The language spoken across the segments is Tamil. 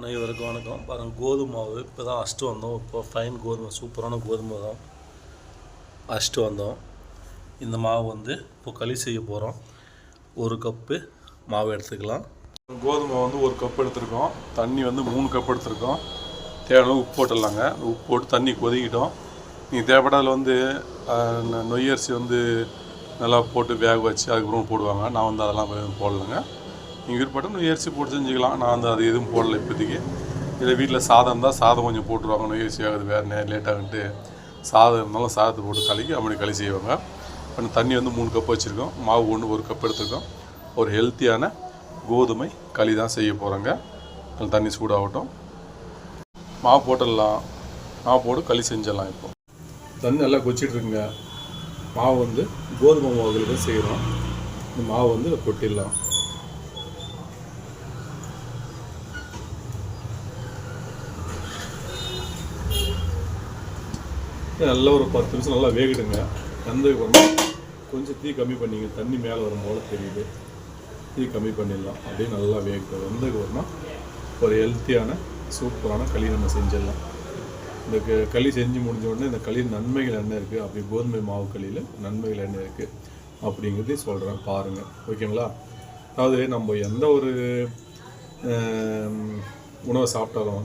அனைவருக்கும் வணக்கம். பாருங்கள் கோதுமை மாவு. இப்போ தான் அஸ்ட்டு வந்தோம். இப்போ ஃபைன் கோதுமை சூப்பரான கோதுமை தான் அஸ்ட்டு வந்தோம். இந்த மாவு வந்து இப்போ களி செய்ய போகிறோம் ஒரு கப்பு மாவு எடுத்துக்கலாம். கோதுமை வந்து ஒரு கப் எடுத்திருக்கோம். தண்ணி வந்து மூணு கப் எடுத்திருக்கோம். தேவையான உப்பு போட்டுடலாங்க. உப்பு போட்டு தண்ணி கொதிக்கிட்டோம். நீங்கள் தேவைப்படாத வந்து நொய்யரிசி வந்து நல்லா போட்டு வேக வச்சு அதுக்கப்புறம் போடுவாங்க. நான் வந்து அதெல்லாம் போடலைங்க. நீங்கள் விருப்பப்பட்ட முயற்சி போட்டு செஞ்சுக்கலாம். நான் வந்து அது எதுவும் போடல இப்போதைக்கு. இல்லை வீட்டில் சாதம் இருந்தால் சாதம் கொஞ்சம் போட்டுருவாங்க நொய்யரிசி ஆகுது வேறு நேரம் லேட்டாகிட்டு சாதம் இருந்தாலும் சாதத்தை போட்டு கலக்கி அப்படி களி செய்வாங்க. இப்போ தண்ணி வந்து மூணு கப் வச்சுருக்கோம். மாவு ஒன்று ஒரு கப் எடுத்துருக்கோம். ஒரு ஹெல்த்தியான கோதுமை களி தான் செய்ய போகிறோங்க அதில் தண்ணி சூடாகட்டும். மாவு போட்டுடலாம். மாவு போட்டு களி செஞ்சிடலாம் இப்போ. தண்ணி நல்லா கொச்சிட்ருக்குங்க மாவு வந்து கோதுமை மாவுகளுக்கு செய்கிறோம். இந்த மாவு வந்து கொட்டிடலாம். நல்லா ஒரு பத்து நிமிஷம் நல்லா வேகிடுங்க வெந்ததுக்கு அப்புறமா கொஞ்சம் தீ கம்மி பண்ணிங்க. தண்ணி மேலே வரும் போல தெரியுது. தீ கம்மி பண்ணிடலாம். அப்படியே நல்லா வேகட்டும். வெந்ததுக்கு அப்புறமா ஒரு ஹெல்த்தியான சூப்பரான களி நம்ம செஞ்சிடலாம். இந்த க- களி செஞ்சு முடிஞ்ச உடனே இந்த களி நன்மைகள் என்ன இருக்குது அப்படி கோதுமை மாவு களியில் நன்மைகள் என்ன இருக்குது அப்படிங்கிறதையும் சொல்கிறேன் பாருங்கள் ஓகேங்களா? அதாவது நம்ம எந்த ஒரு உணவை சாப்பிட்டாலும்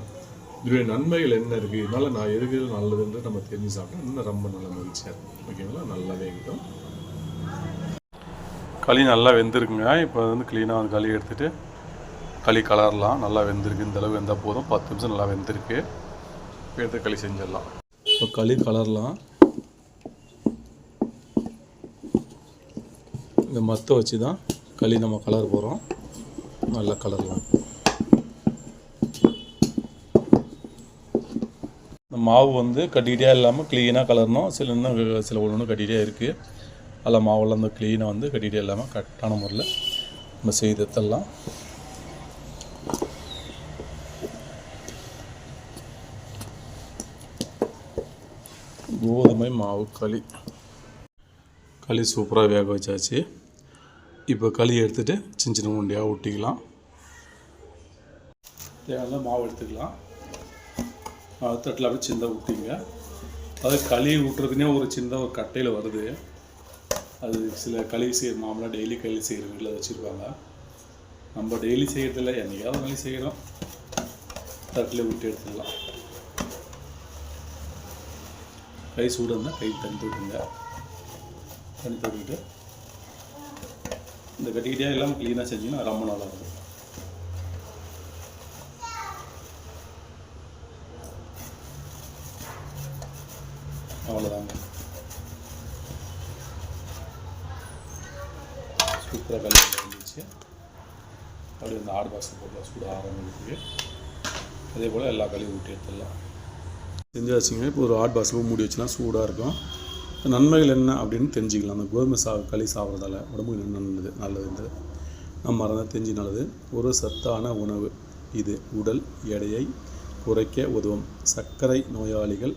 இதனுடைய நன்மைகள் என்ன இருக்குது இதனால் நான் எதுக்கு நல்லதுன்றது நம்ம தெரிஞ்சு சாப்பிட்டா இன்னும் ரொம்ப நல்ல மகிழ்ச்சியாக இருக்கும். ஓகேங்களா நல்லா வேகட்டும் களி நல்லா வெந்திருக்குங்க. இப்போ வந்து க்ளீனாக வந்து களி எடுத்துகிட்டு களி கலரலாம். நல்லா வெந்திருக்கு. இந்த அளவு வெந்தால் போதும். பத்து நிமிஷம் நல்லா வெந்திருக்கு. எடுத்து களி செஞ்சிடலாம். இப்போ களி கலரலாம். இந்த மத்தை வச்சு தான் களி நம்ம கலர் போகிறோம் நல்லா கலரலாம். மாவு வந்து கட்டிக்கிட்டே இல்லாமல் க்ளீனாக கலரணும். சில இன்னும் சில ஒன்று ஒன்று கட்டிகிட்டே இருக்குது அதில் மாவெல்லாம் வந்து க்ளீனாக வந்து கட்டிகிட்டே இல்லாமல் கரெக்டான முறையில் நம்ம செய்து தரலாம் கோதுமை மாவு களி. களி சூப்பராக வேக வச்சாச்சு. இப்போ களி எடுத்துகிட்டு சின்ன சின்ன உண்டியாக ஊட்டிக்கலாம். தேவையான மாவு எடுத்துக்கலாம். தட்டில் அப்படியே சின்ன ஊட்டிங்க அது களி ஊட்டுறதுனே ஒரு சின்ன ஒரு கட்டையில் வருது. அது சில களி செய்கிற மாமலாக டெய்லி களி செய்கிற வீட்டில் வச்சுருப்பாங்க. நம்ம டெய்லி செய்கிறதில்ல என்னைக்காவது களி செய்கிறோம் தட்டில் ஊட்டி எடுத்துக்கலாம் கை சூடு இருந்தால் கை தண்ணி தொட்டுங்க தண்ணி தொட்டுக்கிட்டு இந்த கட்டிக்கிட்டே எல்லாம் க்ளீனாக செஞ்சிங்கன்னா ரொம்ப நல்லா இருக்கும். அவ்வளோதாங்க சூப்பராக கல்யாணம் வந்துச்சு அப்படியே இந்த ஆடு பாக்ஸ் போட்டு சூட ஆரம்பிக்கு அதே போல் எல்லா கழிவு ஊட்டி எடுத்துடலாம். செஞ்சாச்சுங்க இப்போ ஒரு ஆட் பாக்ஸில் மூடி வச்சுனா சூடாக இருக்கும். நன்மைகள் என்ன அப்படின்னு தெரிஞ்சுக்கலாம். அந்த கோதுமை சா களி சாப்பிட்றதால உடம்புக்கு என்ன நல்லது நல்லதுன்றது நம்ம மறந்தால் தெரிஞ்சு நல்லது. ஒரு சத்தான உணவு. இது உடல் எடையை குறைக்க உதவும். சர்க்கரை நோயாளிகள்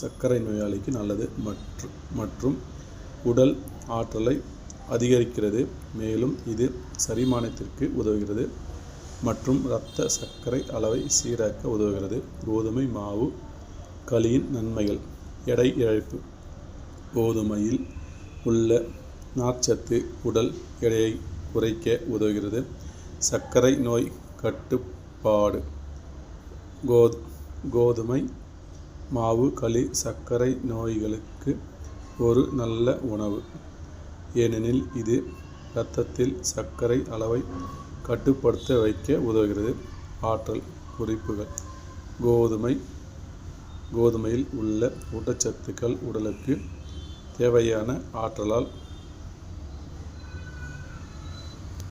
சர்க்கரை நோயாளிக்கு நல்லது. மற்றும் மற்றும் உடல் ஆற்றலை அதிகரிக்கிறது. மேலும் இது சரிமானத்திற்கு உதவுகிறது. மற்றும் இரத்த சர்க்கரை அளவை சீராக்க உதவுகிறது. கோதுமை மாவு களியின் நன்மைகள். எடை இழப்பு. கோதுமையில் உள்ள நார்ச்சத்து உடல் எடையை குறைக்க உதவுகிறது. சர்க்கரை நோய் கட்டுப்பாடு. கோது கோதுமை மாவு களி சர்க்கரை நோய்களுக்கு ஒரு நல்ல உணவு. ஏனெனில் இது இரத்தத்தில் சர்க்கரை அளவை கட்டுப்படுத்த வைக்க உதவுகிறது. ஆற்றல் குறிப்புகள் கோதுமை கோதுமையில் உள்ள ஊட்டச்சத்துக்கள் உடலுக்கு தேவையான ஆற்றலால்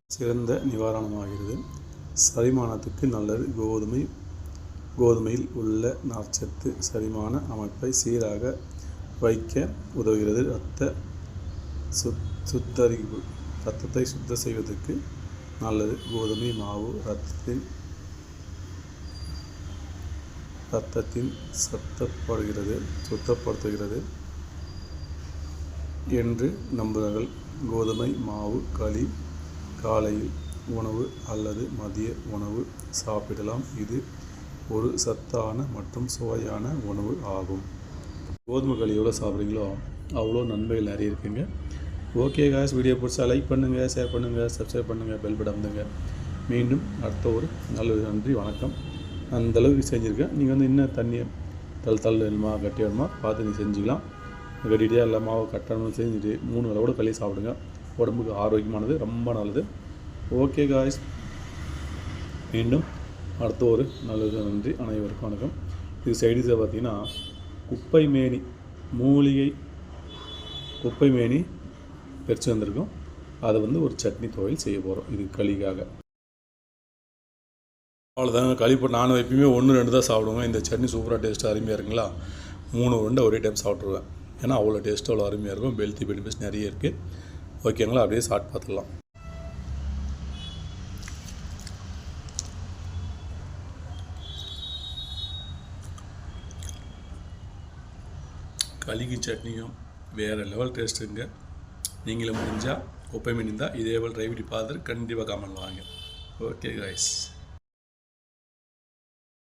சிறந்த நிவாரணமாகிறது. சரிமானத்துக்கு நல்லது. கோதுமை கோதுமையில் உள்ள நார்ச்சத்து செரிமான அமைப்பை சீராக வைக்க உதவுகிறது. இரத்த சுத் சுத்தரிப்பு இரத்தத்தை சுத்தம் செய்வதற்கு நல்லது. கோதுமை மாவு இரத்தத்தின் இரத்தத்தின் சத்தப்படுகிறது சுத்தப்படுத்துகிறது என்று நம்புகிறார்கள். கோதுமை மாவு களி காலையில் உணவு அல்லது மதிய உணவு சாப்பிடலாம். இது ஒரு சத்தான மற்றும் சுவையான உணவு ஆகும். கோதுமை களி எவ்வளோ சாப்பிட்றீங்களோ அவ்வளோ நன்மைகள் நிறைய இருக்குங்க. ஓகே காய்ஸ் வீடியோ பிடிச்சா லைக் பண்ணுங்கள் ஷேர் பண்ணுங்கள் சப்ஸ்கிரைப் பண்ணுங்கள் பெல் பட்டன் மீண்டும் அடுத்த ஒரு நல்ல நன்றி வணக்கம். அந்த அளவுக்கு செஞ்சுருக்கேன் நீங்கள் வந்து இன்னும் தண்ணியை தள் தள் வேணுமா கட்டி வேணுமா பார்த்து நீங்கள் செஞ்சுக்கலாம். கட்டிகிட்டே இல்லை மாவு கட்டணும் செஞ்சுட்டு மூணு அளவோட களி சாப்பிடுங்க. உடம்புக்கு ஆரோக்கியமானது ரொம்ப நல்லது. ஓகே காய்ஸ் மீண்டும் அடுத்த ஒரு நல்லது நன்றி. அனைவருக்கும் வணக்கம். இது சைடிஸை பார்த்தீங்கன்னா குப்பை மேனி மூலிகை குப்பை மேனி பறிச்சு வந்திருக்கோம். அதை வந்து ஒரு சட்னி துவையல் செய்ய போகிறோம் இது களிக்காக. அவ்வளோதாங்க களி நானும் எப்பயுமே ஒன்று ரெண்டு தான் சாப்பிடுவேன். இந்த சட்னி சூப்பராக டேஸ்ட்டாக அருமையாக இருக்குங்களா? மூணு ரெண்டு ஒரே டைம் சாப்பிட்ருவேன் ஏன்னா அவ்வளோ டேஸ்ட்டு அவ்வளோ அருமையாக இருக்கும். ஹெல்த்தி பெனிஃபிட்ஸ் நிறைய இருக்குது ஓகேங்களா அப்படியே சாப்பிட்டு பார்த்துக்கலாம். கழுகி சட்னியும் வேறு லெவல் டேஸ்ட்டுங்க நீங்களும் முடிஞ்சால் ஒப்பை மீன் இருந்தால் இதே போல் ட்ரை பண்ணி பார்த்துட்டு கண்டிப்பாக கமெண்ட் வாங்க. Okay guys